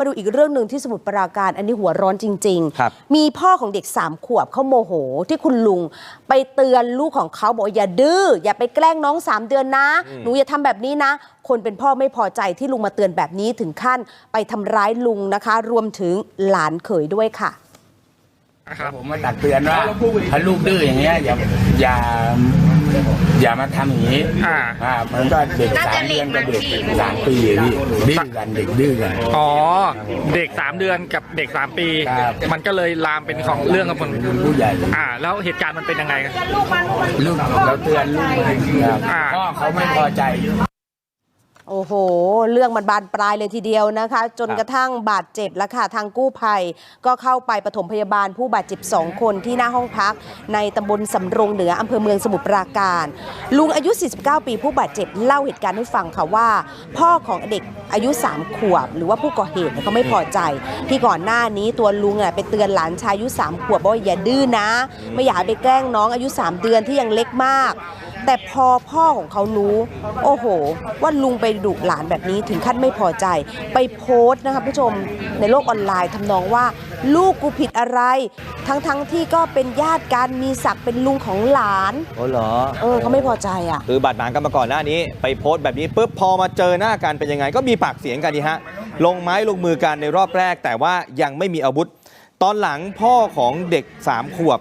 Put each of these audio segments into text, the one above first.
ไปดูอีกเรื่องหนึ่งที่สมุทรปราการอันนี้หัวร้อนจริงครับมีพ่อของเด็กสามขวบเขาโมโห ที่คุณลุง ไปเตือนลูกของเขาบอกอย่าดื้ออย่าไปแกล้งน้องสามเดือนนะ หนูอย่าทำแบบนี้นะ คนเป็นพ่อไม่พอใจที่ลุงมาเตือนแบบนี้ถึงขั้นไปทำร้ายลุงนะคะ รวมถึงหลานเขยด้วยค่ะผมมาตักเตือนว่าถ้าลูกดื้ออย่างเงี้ยอย่าอย่า อย่ามาทำอย่างนี้อ่า อ่ามันก็เด็กสามเดือนกับเด็กสามปีอะพี่ดื้อกันเด็กดื้อกัน อ๋อ เด็ก 3 เดือนกับเด็ก 3 ปี ครับ มันก็เลยลามเป็นของเรื่องกับคนผู้ใหญ่ อ่า แล้วเหตุการณ์มันเป็นยังไง ลูกเราเตือนลูกครับอ่า พ่อเขาไม่พอใจ โอ้โห เรื่องมันบานปลายเลยทีเดียวนะคะ จนกระทั่งบาดเจ็บแล้วค่ะ ทางกู้ภัย ก็เข้าไปปฐมพยาบาลผู้บาดเจ็บ 2 คนที่หน้าห้องพัก ในตำบลสำโรงเหนืออำเภอเมืองสมุทรปราการ ลุงอายุ 49 ปีผู้บาดเจ็บเล่าเหตุการณ์ให้ฟังค่ะว่า พ่อของเด็กอายุ 3 ขวบ หรือว่าผู้ก่อเหตุเขาไม่พอใจ ที่ก่อนหน้านี้ตัวลุงไปเตือนหลานชายอายุ 3 ขวบว่าอย่าดื้อนะ ไม่อยากไปแกล้งน้องอายุ 3 เดือนที่ยังเล็กมาก แต่พอพ่อของเขารู้ โอ้โห ว่าลุงไปดุหลานแบบนี้ถึงขั้นไม่พอใจ ไปโพสต์นะคะผู้ชมในโลกออนไลน์ทำนองว่า ลูกกูผิดอะไร ทั้งๆทที่ก็เป็นญาติกันมีศักดิ์เป็นลุงของหลาน โอ้เหรอเออเขาไม่พอใจอะ คือบาดหมางกันมาก่อนหน้านี้ ไปโพสต์แบบนี้ปุ๊บพอมาเจอหน้ากันเป็นยังไง ก็มีปากเสียงกันดีฮะ ลงไม้ลงมือกันในรอบแรก แต่ว่ายังไม่มีอาวุธ ตอนหลังพ่อของเด็ก 3 ขวบ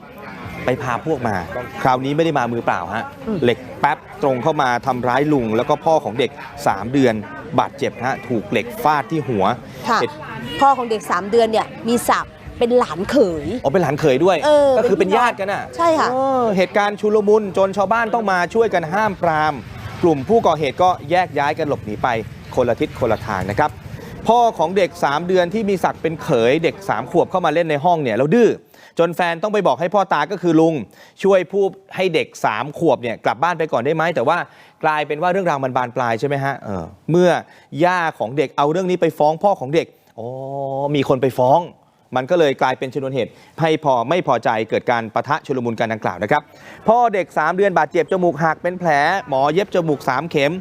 ไปพาพวกมา คราวนี้ไม่ได้มามือเปล่าฮะอืมเหล็กแป๊บตรงเข้ามาทำร้ายลุง แล้วก็พ่อของเด็ก 3 เดือน บาดเจ็บฮะถูกเหล็กฟาดที่หัวค่ะเหตุพ่อของเด็ก 3 เดือนเนี่ยมีศักดิ์เป็นหลานเขย อ๋อ เป็นหลานเขยด้วยเออก็คือเป็เป็นนพี่น้องญาติกันอะ ใช่ค่ะเออเหตุการณ์ชุลมุนจนชาวบ้านต้องมาช่วยกันห้ามปราม กลุ่มผู้ก่อเหตุก็แยกย้ายกันหลบหนีไปคนละทิศคนละทางนะครับ พ่อของเด็ก 3 เดือนที่มีศักดิ์เป็นเขยเด็ก 3 ขวบเข้ามาเล่นในห้องเนี่ยแล้วดื้อจนแฟนต้องไปบอกให้พ่อตาก็คือลุง ช่วยพูดให้เด็ก 3 ขวบเนี่ยกลับบ้านไปก่อนได้ไหมแต่ว่ากลายเป็นว่าเรื่องราวมันบานปลายใช่ไหมฮะเออเมื่อย่าของเด็กเอาเรื่องนี้ไปฟ้องพ่อของเด็กอ๋อมีคนไปฟ้อง มันก็เลยกลายเป็นชนวนเหตุให้พอไม่พอใจเกิดการประทะชุลมุนกันดังกล่าวนะครับพ่อเด็ก 3 เดือนบาดเจ็บจมูกหักเป็นแผล หมอเย็บจมูก 3 เข็ม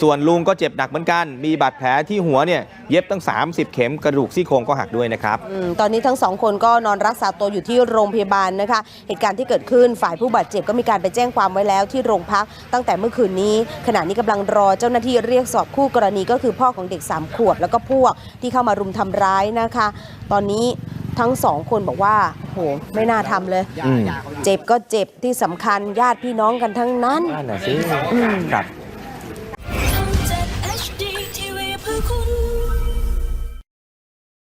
ส่วนลุงก็เจ็บหนักเหมือนกัน มีบาดแผลที่หัวเนี่ยเย็บตั้ง 30 เข็มกระดูกซี่โครงก็หักด้วยนะครับอตอนนี้ทั้งสองคนก็นอนรักษาตัวอยู่ที่โรงพยาบาลนะคะ เหตุการณ์ที่เกิดขึ้นฝ่ายผู้บาดเจ็บก็มีการไปแจ้งความไว้แล้วที่โรงพักตั้งแต่เมื่อคืนนี้ ขณะนี้กำลังรอเจ้าหน้าที่เรียกสอบคู่กรณีก็คือพ่อของเด็ก 3 ขวบแล้วก็พวกที่เข้ามารุมทำร้ายนะคะ ตอนนี้ ทั้งสองคนบอกว่าโหไม่น่าทำเลย อืมเจ็บก็เจ็บที่สำคัญญาติพี่น้องกันทั้งนั้น นั่นน่ะสิอืม ครับ